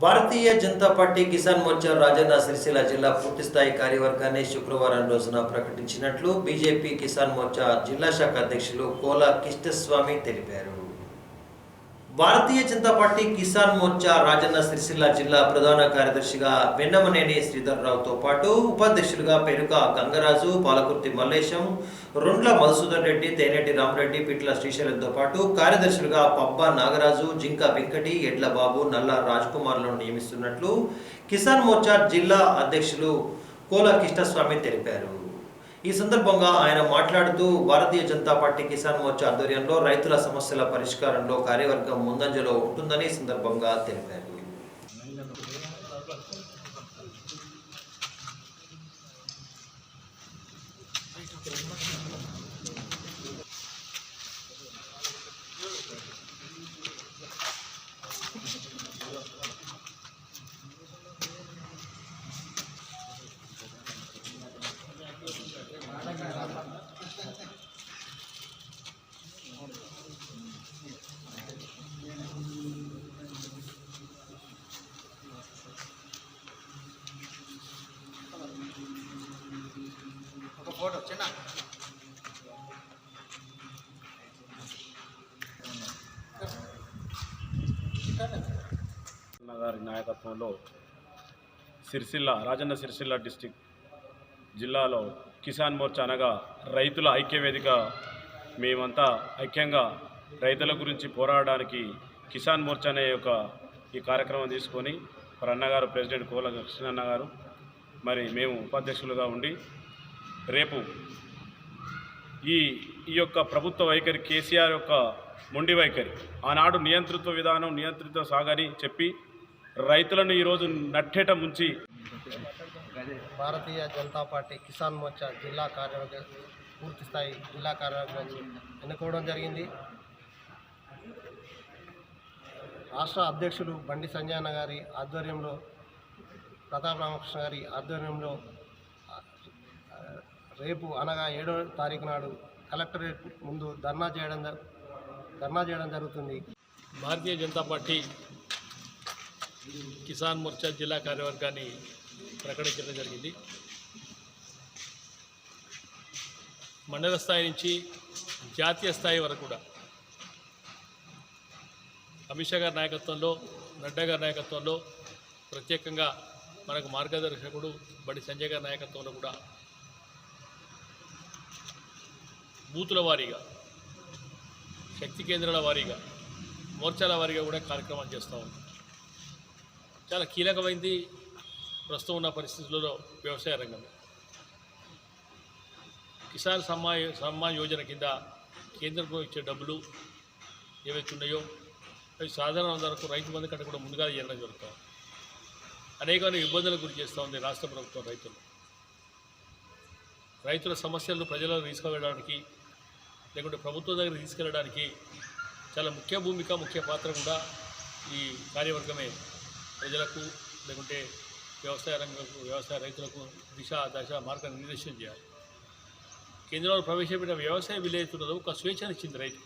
భారతీయ Janata party Kisan Morcha Rajanna Sircilla జిల్లా పూర్తిస్థాయి కార్యవర్గాన్ని శుక్రవారం రోజున ప్రకటించినట్లు బీజేపీ కిసాన్ మోర్చా జిల్లా శాఖ అధ్యక్షులు కోలా కిష్టస్వామి తెలిపారు. భారతీయ జనతా పార్టీ కిసాన్ మోర్చా రాజన్న సిరిసిల్ల జిల్లా ప్రధాన కార్యదర్శిగా వెన్నమనేని శ్రీధర్రావుతో పాటు ఉపాధ్యక్షులుగా పెరుక గంగరాజు పాలకుర్తి మల్లేశం రొండ్ల మధుసూదన్ రెడ్డి తేనేటి రామరెడ్డి పిట్ల శ్రీశైలంతో పాటు కార్యదర్శులుగా పబ్బ నాగరాజు జింక వెంకటి ఎడ్ల బాబు నల్ల రాజ్కుమార్లను నియమిస్తున్నట్లు కిసాన్ మోర్చా జిల్లా అధ్యక్షులు కోల కృష్ణస్వామి తెలిపారు. ఈ సందర్భంగా ఆయన మాట్లాడుతూ భారతీయ జనతా పార్టీ కిసాన్ మోర్చా ఆధ్వర్యంలో రైతుల సమస్యల పరిష్కారంలో కార్యవర్గం ముందంజలో ఉంటుందని సందర్భంగా తెలిపారు. ఫోటో చిన్న గారి నాయకత్వంలో సిరిసిల్ల రాజన్న సిరిసిల్ల డిస్టిక్ జిల్లాలో కిసాన్ మోర్చా అనగా రైతుల ఐక్యవేదిక. మేమంతా ఐక్యంగా రైతుల గురించి పోరాడడానికి కిసాన్ మోర్చా అనే ఒక ఈ కార్యక్రమం తీసుకొని మరి అన్నగారు ప్రెసిడెంట్ కోల కృష్ణన్న గారు మరి మేము ఉపాధ్యక్షులుగా ఉండి రేపు ఈ ఈ యొక్క ప్రభుత్వ వైఖరి కేసీఆర్ యొక్క మొండి వైఖరి ఆనాడు నియంతృత్వ విధానం నియంత్రిత సాగని చెప్పి రైతులను ఈరోజు నట్టేట ముంచి భారతీయ జనతా పార్టీ కిసాన్ మోర్చా జిల్లా కార్యవర్గ పూర్తి స్థాయి జిల్లా కార్యవర్గాన్ని ఎన్నుకోవడం జరిగింది. రాష్ట్ర అధ్యక్షులు బండి సంజయ్ గారి ఆధ్వర్యంలో ప్రతాప్ రామకృష్ణ గారి ఆధ్వర్యంలో రేపు అనగా ఏడో తారీఖు నాడు కలెక్టరేట్ ముందు ధర్నా చేయడం ధర్నా చేయడం జరుగుతుంది. భారతీయ జనతా పార్టీ కిసాన్ మోర్చా జిల్లా కార్యవర్గాన్ని ప్రకటించడం జరిగింది. మండల స్థాయి నుంచి జాతీయ స్థాయి వరకు కూడా అమిత్ షా గారి నాయకత్వంలో నడ్డా గారి నాయకత్వంలో ప్రత్యేకంగా మనకు మార్గదర్శకుడు బడి సంజయ్ గారి నాయకత్వంలో కూడా బూతుల వారీగా శక్తి కేంద్రాల వారీగా మోర్చాల వారీగా కూడా కార్యక్రమాలు చేస్తూ ఉన్నాం. చాలా కీలకమైంది ప్రస్తుతం ఉన్న పరిస్థితులలో వ్యవసాయ రంగం. కిసాన్ సమ్మా సమ్మాన్ యోజన కింద కేంద్రం ఇచ్చే డబ్బులు ఏవైతే ఉన్నాయో అవి సాధారణ వరకు రైతు బంధు కంటే కూడా ముందుగా చేయడం జరుగుతాం అనేకమైన ఇబ్బందులకు గురి చేస్తూ ఉంది రాష్ట్ర ప్రభుత్వం రైతులు. రైతుల సమస్యలను ప్రజలను తీసుకువెళ్ళడానికి లేకుంటే ప్రభుత్వం దగ్గర తీసుకెళ్ళడానికి చాలా ముఖ్య భూమిక ముఖ్య పాత్ర కూడా ఈ కార్యవర్గమే. ప్రజలకు లేకుంటే వ్యవసాయ రంగంకు వ్యవసాయ రైతులకు దిశ దశ మార్గ నిర్దేశం చేయాలి. కేంద్రంలో ప్రవేశపెట్టిన వ్యవసాయ విలేజ్ ఉన్నదో ఒక స్వేచ్ఛనిచ్చింది రైతు.